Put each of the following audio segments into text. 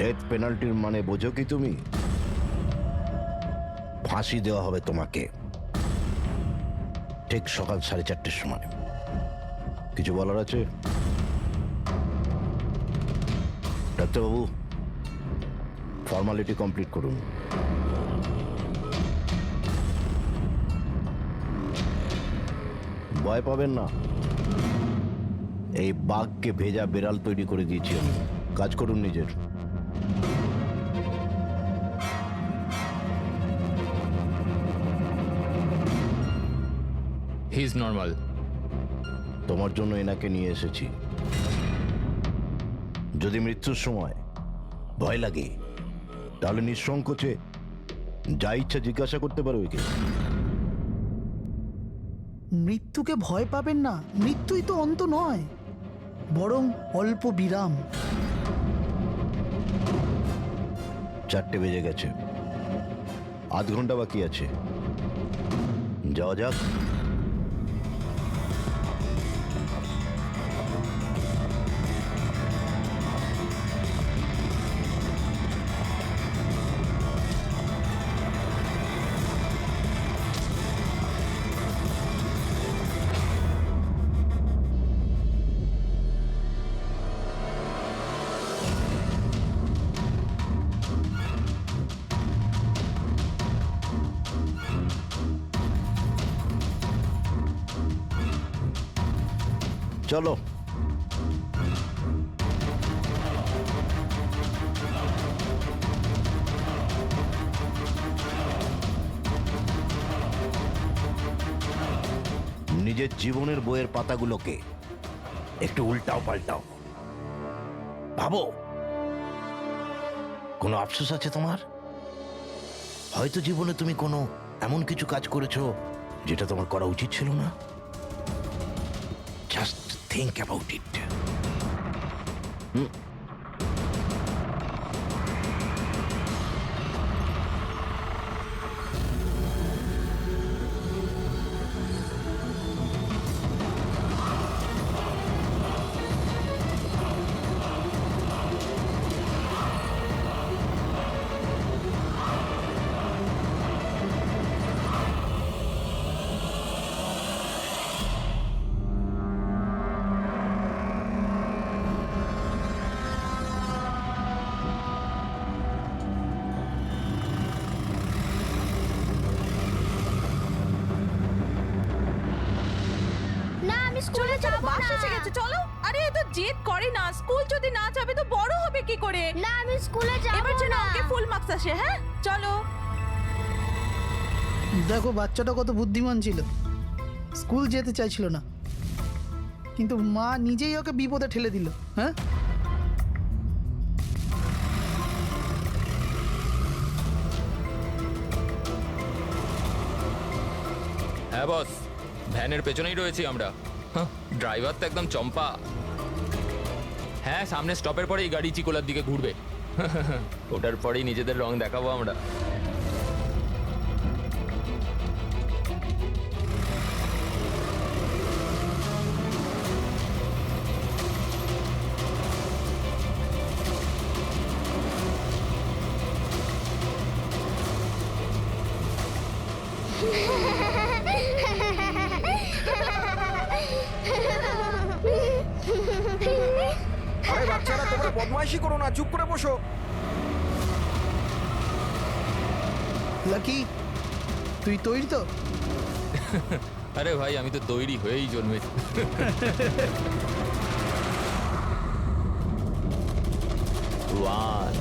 Death পেনাল্টির মানে বোঝো কি তুমি? ফাঁসি দেওয়া হবে তোমাকে। ঠিক সকাল সাড়ে চারটের সময়। কিছু বলার আছে? ডাক্তারবাবু ফর্মালিটি কমপ্লিট করুন। ভয় পাবেন না। এই বাঘকে ভেজা বেড়াল তৈরি করে দিয়েছি আমি। কাজ করুন নিজের। হি ইজ নর্মাল তোমার জন্য এনাকে নিয়ে এসেছি। যদি মৃত্যুর সময় ভয় লাগে তাহলে নিঃসংকোচে যা ইচ্ছা জিজ্ঞাসা করতে পারো একে। মৃত্যুকে ভয় পাবেন না মৃত্যুই তো অন্ত নয় বরং অল্প বিরাম। চারটে বেজে গেছে। আধ ঘণ্টা বাকি আছে। যাওয়া যাক। চলো। নিজের জীবনের বইয়ের পাতাগুলোকে একটু উল্টাও পাল্টাও। ভাবো, কোনো আফসোস আছে তোমার? হয়তো জীবনে তুমি কোনো এমন কিছু কাজ করেছ যেটা তোমার করা উচিত ছিল না। Just think about it. Hmm. আমি স্কুলে যাব বাস এসে গেছে চলো। আরে এ তো জেদ করে না। স্কুল যদি না যাবে তো বড় হবে কি করে? না আমি স্কুলে যাব এবার যেন ওকে ফুল মার্কস আসে হ্যাঁ? চলো। দেখো বাচ্চাটা কত বুদ্ধিমান ছিল। স্কুল যেতে চাইছিল না। কিন্তু মা নিজেই ওকে বিপদে ঠেলে দিল হ্যাঁ? হ্যাঁ বস ভ্যানের পেছনেই রয়েছি আমরা। ড্রাইভার তো একদম চম্পা। হ্যাঁ সামনে স্টপের পরেই গাড়ি চিকোলার দিকে ঘুরবে। ওটার পরেই নিজেদের রং দেখাবো আমরা। আরে বাচ্চারা তোমরা বদমাইশি করো না চুপ করে বসো। লাকি তুই তৈরি তো? আরে ভাই আমি তো তৈরি হয়েই জন্মেছি। ওয়ান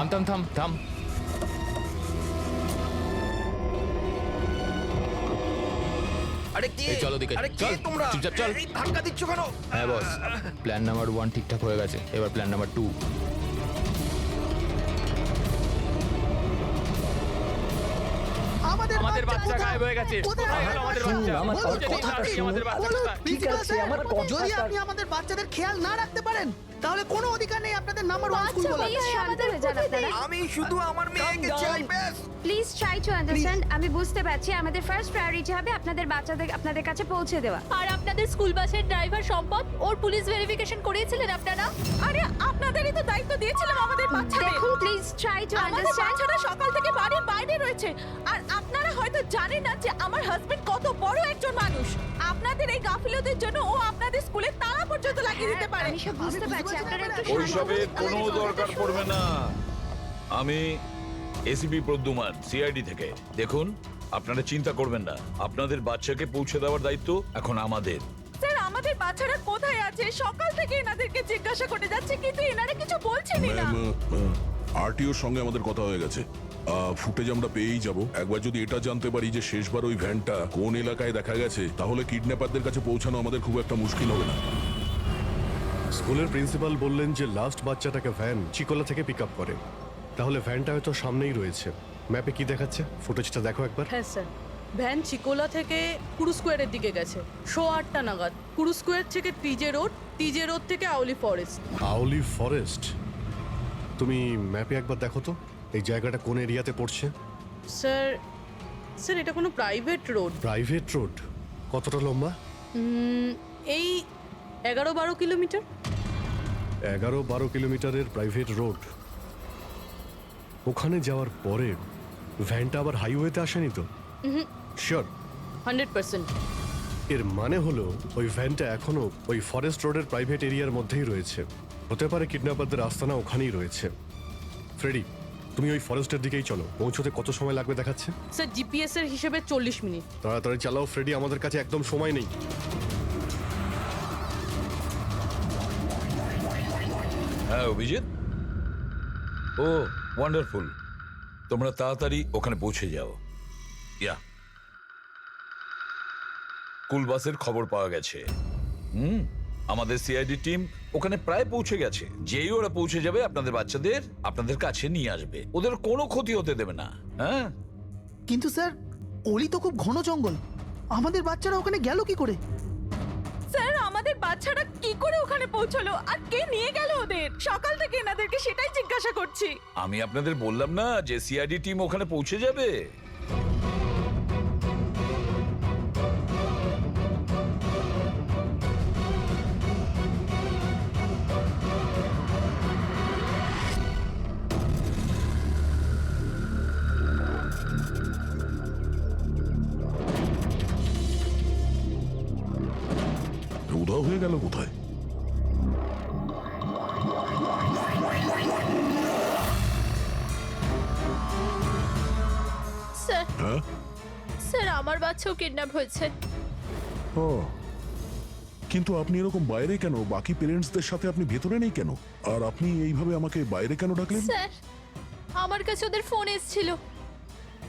থাম থাম থাম থাম আরে কে? এই চল ওদিকে, আরে কে চল, তোমরা? চুপচাপ চল। এই ধাক্কা দিচ্ছ কেন? হ্যাঁ বস। প্ল্যান নাম্বার ওয়ান ঠিকঠাক হয়ে গেছে। এবার প্ল্যান নাম্বার টু আমাদের আমাদের বাচ্চা গায়েব হয়ে গেছে। কোথায়? কোথায়? গেল আমাদের বাচ্চা। বলুন, কথাটা শুনুন। আমাদের বাচ্চাটা বলুন, কোথায়? প্রিন্সিপাল আছে, আমার যদি কথাটা- আপনি আমাদের বাচ্চাদের খেয়াল না রাখতে পারেন তাহলে কোনো অধিকার নেই আপনাদের নাম্বার ওয়ান স্কুল আচ্ছা বলার। আমি শুধু আমার মেয়েকে চাই ব্যাস। প্লিজ ট্রাই টু আন্ডারস্ট্যান্ড আমি বুঝতে পারছি আমাদের ফার্স্ট প্রায়োরিটি হবে আপনাদের বাচ্চাদের আপনাদের কাছে পৌঁছে দেওয়া। আর আপনাদের স্কুল বাসের ড্রাইভার সম্পদ ওর পুলিশ ভেরিফিকেশন করিয়েছিলেন আপনারা? আরে আপনাদেরই তো দায়িত্ব দিয়েছিলাম আমাদের বাচ্চাদের। দেখুন প্লিজ ট্রাই টু আমাদের আন্ডারস্ট্যান্ড বাচ্চারা সকাল থেকে বাড়ির বাইরে রয়েছে। আর আপনারা হয়তো জানেন না যে আমার হাজবেন্ড কত বড় একজন মানুষ। আপনাদের এই গাফিলতির জন্য ও আপনাদের স্কুলে তালা পর্যন্ত লাগিয়ে দিতে পারে। আমি সব বুঝতে পারছি। ওইসবের হন। কোনো দরকার পড়বে না। আমি এসিপি প্রদ্যুমান সিআইডি থেকে। দেখুন আপনারা চিন্তা করবেন না। আপনাদের বাচ্চাকে পৌঁছে দেওয়ার দায়িত্ব এখন আমাদের। স্যার আমাদের বাচ্চারা কোথায় আছে? সকাল থেকে এনাদেরকে জিজ্ঞাসা করে যাচ্ছে কিন্তু এনারা কিছু বলছেনই না। আরটিওর সঙ্গে আমাদের কথা হয়ে গেছে। ফুটেজ আমরা পেয়েই যাব। একবার যদি এটা জানতে পারি যে শেষবার ওই ভ্যানটা কোন এলাকায় দেখা গেছে তাহলে কিডন্যাপারদের কাছে পৌঁছানো আমাদের খুব একটা মুশকিল হবে না। স্কুলের প্রিন্সিপাল বললেন যে লাস্ট বাচ্চাটাকে ভ্যান চিকোলা থেকে পিক আপ করে। তাহলে ভ্যানটা হয়তো সামনেই রয়েছে। ম্যাপে কি দেখাচ্ছে? ফুটেজটা দেখো একবার। হ্যাঁ স্যার। ভ্যান চিকোলা থেকে কুরু স্কোয়ারের দিকে গেছে। শো আটটা নাগাদ। কুরু স্কোয়ার থেকে টিজে রোড টিজে রোড থেকে আউলি ফরেস্ট। আউলি ফরেস্ট? তুমি ম্যাপে একবার দেখো তো এই জায়গাটা কোন এরিয়াতে পড়ছে? স্যার স্যার এটা কোনো প্রাইভেট রোড প্রাইভেট রোড কতটা লম্বা? এই এগারো বারো কিলোমিটার। এগারো বারো কিলোমিটারের প্রাইভেট রোড ওখানে যাওয়ার পরে ভ্যানটা আবার হাইওয়েতে আসেনি তো? শিওর হান্ড্রেড পার্সেন্ট এর মানে হলো ওই ভ্যানটা এখনও ওই ফরেস্ট রোডের প্রাইভেট এরিয়ার মধ্যেই রয়েছে। হতে পারে কিডন্যাপারদের আস্তানা ওখানেই রয়েছে। ফ্রেডি তুমি ওই ফরেস্টের দিকেই চলো। পৌঁছতে কত সময় লাগবে দেখাচ্ছে? স্যার জিপিএস এর হিসেবে চল্লিশ মিনিট। তাড়াতাড়ি চালাও ফ্রেডি আমাদের কাছে একদম সময় নেই। হ্যাঁ অভিজিৎ? ও ওয়ান্ডারফুল তোমরা তাড়াতাড়ি ওখানে পৌঁছে যাও। ইয়া। স্কুল বাসের খবর পাওয়া গেছে। হুম আমাদের সিআইডি টিম ওখানে প্রায় পৌঁছে গেছে। যেই ওরা পৌঁছে যাবে আপনাদের বাচ্চাদের আপনাদের কাছে নিয়ে আসবে। ওদের কোনো ক্ষতি হতে দেবে না। হ্যাঁ? কিন্তু স্যার অলি তো খুব ঘন জঙ্গল। আমাদের বাচ্চারা ওখানে গেল কি করে? স্যার আমাদের বাচ্চারা কি করে ওখানে পৌঁছলো? আর কে নিয়ে গেল ওদের? সকাল থেকে এনাদেরকে সেটাই জিজ্ঞাসা করছি। আমি আপনাদের বললাম না যে সিআইডি টিম ওখানে পৌঁছে যাবে? স্যার। হ্যাঁ? স্যার আমার বাচ্চাও কিডন্যাপ হয়েছে। ও। কিন্তু আপনি এরকম বাইরে কেন? বাকি পেরেন্টসদের সাথে আপনি ভেতরে নেই কেন? আর আপনি এইভাবে আমাকে বাইরে কেন ডাকলেন? স্যার আমার কাছে ওদের ফোন এসেছিল।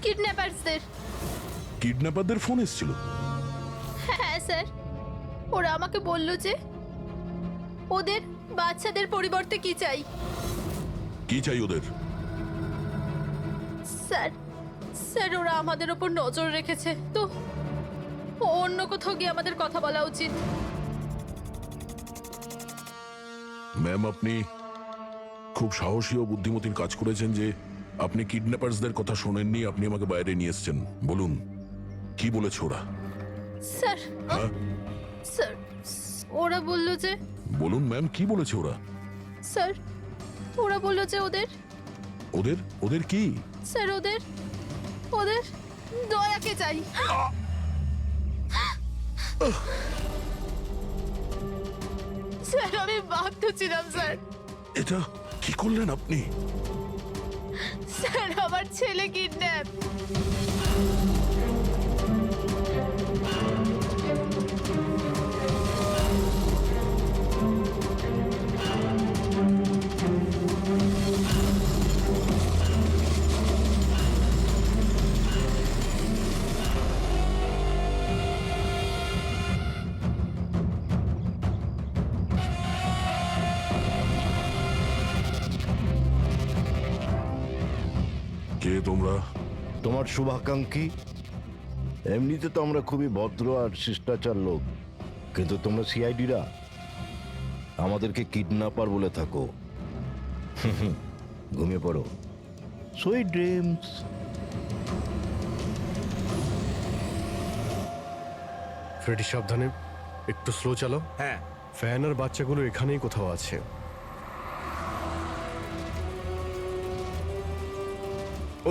কিডন্যাপারসদের কিডন্যাপারদের ফোন এসেছিল? হ্যাঁ স্যার। ওরা আমাকে বলল যে ওদের বাচ্চাদের পরিবর্তে কি চাই? কি চাই ওদের? স্যার স্যার ওরা আমাদের ওপর নজর রেখেছে। তো অন্য কোথাও গিয়ে আমাদের কথা বলা উচিত। ম্যাম আপনি খুব সাহসী ও বুদ্ধিমতীর কাজ করেছেন যে আপনি কিডন্যাপার্সদের কথা শোনেননি আপনি আমাকে বাইরে নিয়ে এসেছেন। বলুন কি বলেছে ওরা? স্যার হ্যাঁ? স্যার ওরা বলল যে বলুন ম্যাম কি বলেছে ওরা? স্যার ওরা বলল যে ওদের ওদের? ওদের কি? স্যার ওদের ওদের দয়াকে চাই। স্যার আমি বাধ্য ছিলাম স্যার। এটা কি করলেন আপনি? স্যার আমার ছেলে কিডন্যাপ। তোমার শুভাকাঙ্ক্ষী। এমনিতে তো আমরা খুবই ভদ্র আর শিষ্টাচার লোক কিন্তু তোমরা সিআইডিরা আমাদেরকে কিডন্যাপার বলে থাকো। ঘুমিয়ে পড়ো। সুইট ড্রিমস ফ্রেডি সাবধানে। একটু স্লো চালো হ্যাঁ। ফ্যান আর বাচ্চাগুলো এখানেই কোথাও আছে।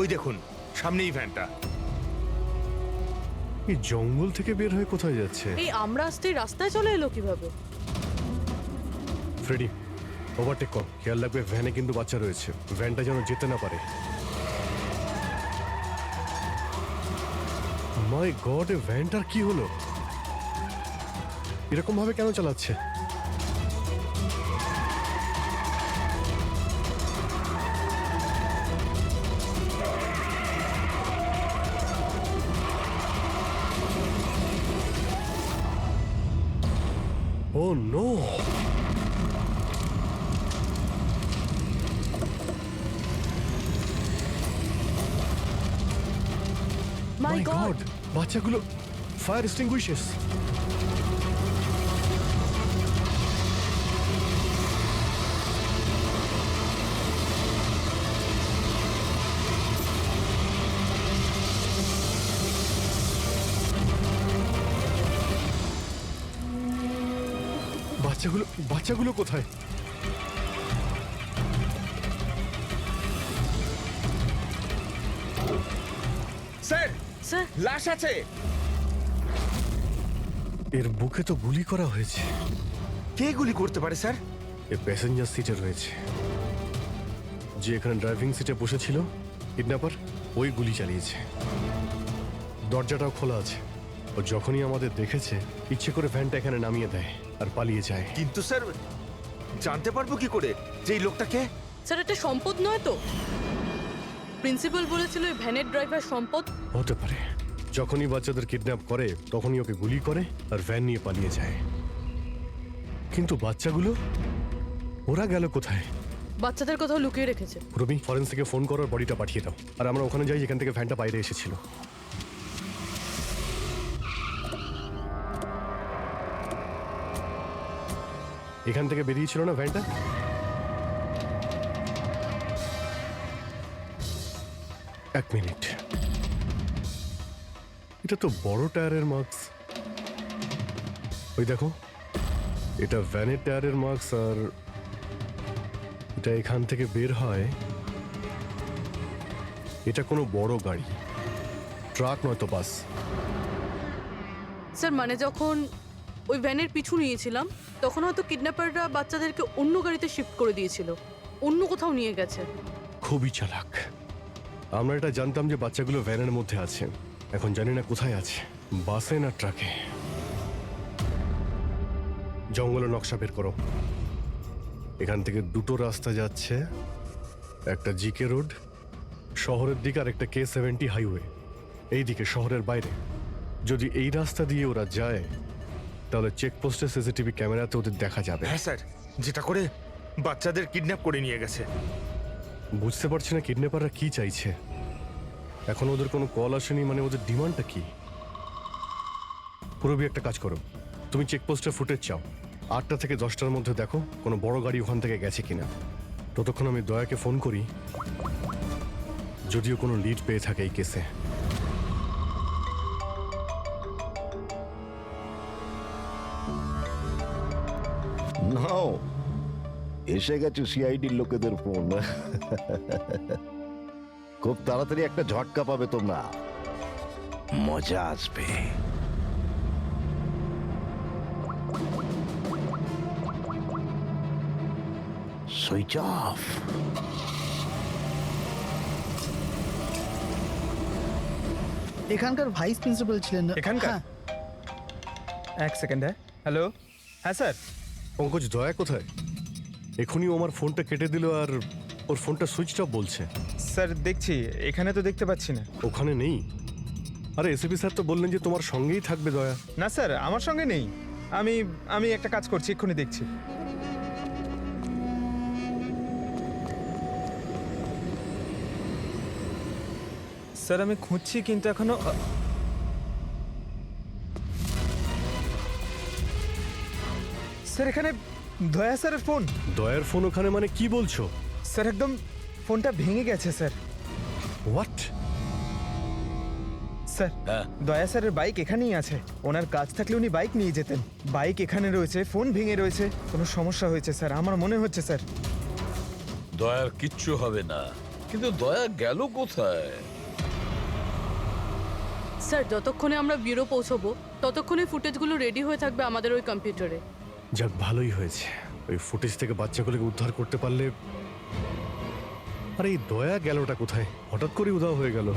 ওই দেখুন সামনেই ভ্যানটা। এই জঙ্গল থেকে বের হয়ে কোথায় যাচ্ছে? এই আমরা আসতেই রাস্তায় চলে এলো কীভাবে? ফ্রেডি ওভারটেক কর। খেয়াল রাখবে ভ্যানে কিন্তু বাচ্চা রয়েছে। ভ্যানটা যেন যেতে না পারে। মাই গড এ ভ্যানটার কি হলো? এরকম ভাবে কেন চালাচ্ছে? ও no my my god god বাচ্চাগুলো ফায়ার এক্সটিংগুইশেস বাচ্চাগুলো বাচ্চাগুলো কোথায়? Sir sir. লাশ আছে। এর বুকে তো গুলি করা হয়েছে। কে গুলি করতে পারে স্যার? এ প্যাসেঞ্জার সিটে রয়েছে। যে এখানে ড্রাইভিং সিটে বসেছিল কিডন্যাপার ওই গুলি চালিয়েছে। দরজাটাও খোলা আছে। ও যখনই আমাদের দেখেছে ইচ্ছে করে ভ্যানটা এখানে নামিয়ে দেয় আর পালিয়ে যায়। কিন্তু স্যার জানতে পারব কি করে? যে এই লোকটাকে স্যার এটা সম্পদ নয় তো? প্রিন্সিপাল বলেছিল এই ভ্যানের ড্রাইভার সম্পদ। হতে পারে। যখনই বাচ্চাদের কিডন্যাপ করে তখনই ওকে গুলি করে আর ভ্যান নিয়ে পালিয়ে যায়। কিন্তু বাচ্চাগুলো? ওরা গেল কোথায়? বাচ্চাদের কোথাও লুকিয়ে রেখেছে। রবি ফরেন্সিকে ফোন করার বডিটা পাঠিয়ে দাও। আর আমরা ওখানে যাই যেখান থেকে ভ্যানটা বাইরে এসেছিল। এখান থেকে বেরিয়েছিল না ভ্যানটা? এক মিনিট। এটা তো বড় টায়ারের মার্কস। ওই দেখো, এটা ভ্যানের টায়ারের মার্কস আর এটা এখান থেকে বের হয়। এটা কোনো বড় গাড়ি, ট্রাক নয়তো বাস। স্যার মানে যখন ওই ভ্যানের পিছু নিয়েছিলাম তখন হয়তো কিডন্যাপাররা বাচ্চাদেরকে অন্য গাড়িতে শিফট করে দিয়েছিল। অন্য কোথাও নিয়ে গেছে। খুবই চালাক। আমরা এটা জানতাম যে বাচ্চাগুলো ভ্যানের মধ্যে আছে। এখন জানি না কোথায় আছে। বাসে না ট্রাকে? জঙ্গলে নকশা বের করো। এখান থেকে দুটো রাস্তা যাচ্ছে। একটা জিকে রোড শহরের দিকে আর একটা কে সেভেন্টি হাইওয়ে এই দিকে শহরের বাইরে। যদি এই রাস্তা দিয়ে ওরা যায় তাহলে চেকপোস্টে সিসিটিভি ক্যামেরাতে ওদের দেখা যাবে। হ্যাঁ স্যার। যেটা করে বাচ্চাদের কিডন্যাপ করে নিয়ে গেছে। বুঝতে পারছি না কিডন্যাপাররা কি চাইছে। এখন ওদের কোনো কল আসেনি মানে ওদের ডিমান্ডটা কি? পুরবি একটা কাজ করো। তুমি চেকপোস্টের ফুটেজ চাও। আটটা থেকে দশটার মধ্যে দেখো কোনো বড় গাড়ি ওখান থেকে গেছে কিনা। ততক্ষণ আমি দয়াকে ফোন করি। যদিও কোনো লিড পেয়ে থাকে এই কেসে। এসে গেছে সিআইডির লোকেদের ফোন খুব তাড়াতাড়ি একটা ঝটকা পাবে তোমরা। মজা আসবে। সুইচ অফ এখানকার ভাইস প্রিন্সিপাল ছিলেন এখানকার? হ্যাঁ, এক সেকেন্ড হ্যাঁ। হ্যালো হ্যাঁ স্যার পঙ্কজ দয়া কোথায়? এখনই ও আমার ফোনটা কেটে দিল আর ওর ফোনটা সুইচ অফ বলছে। স্যার দেখছি। এখানে তো দেখতে পাচ্ছি না। ওখানে নেই? আরে এসিপি স্যার তো বললেন যে তোমার সঙ্গেই থাকবে দয়া। না স্যার আমার সঙ্গে নেই। আমি আমি একটা কাজ করছি এক্ষুনি দেখছি। স্যার আমি খুঁজছি কিন্তু এখনও স্যার এখানে দয়া স্যারের ফোন। দয়ার ফোন ওখানে মানে কি বলছো? স্যার একদম ফোনটা ভেঙে গেছে স্যার। হোয়াট স্যার হ্যাঁ। দয়া স্যারের বাইক এখানেই আছে। ওনার কাজ থাকলে উনি বাইক নিয়ে যেতেন। বাইক এখানে রয়েছে ফোন ভেঙে রয়েছে কোনো সমস্যা হয়েছে স্যার আমার মনে হচ্ছে স্যার। দয়ার কিচ্ছু হবে না। কিন্তু দয়া গেল কোথায়? স্যার যতক্ষণে আমরা ব্যুরো পৌঁছবো ততক্ষণে ফুটেজগুলো রেডি হয়ে থাকবে আমাদের ওই কম্পিউটারে। যাক, ভালোই হয়েছে। ওই ফুটেজ থেকে বাচ্চাগুলোকে উদ্ধার করতে পারলে আরে এই দয়া গেলটা কোথায়? হঠাৎ করে উধাও হয়ে গেল।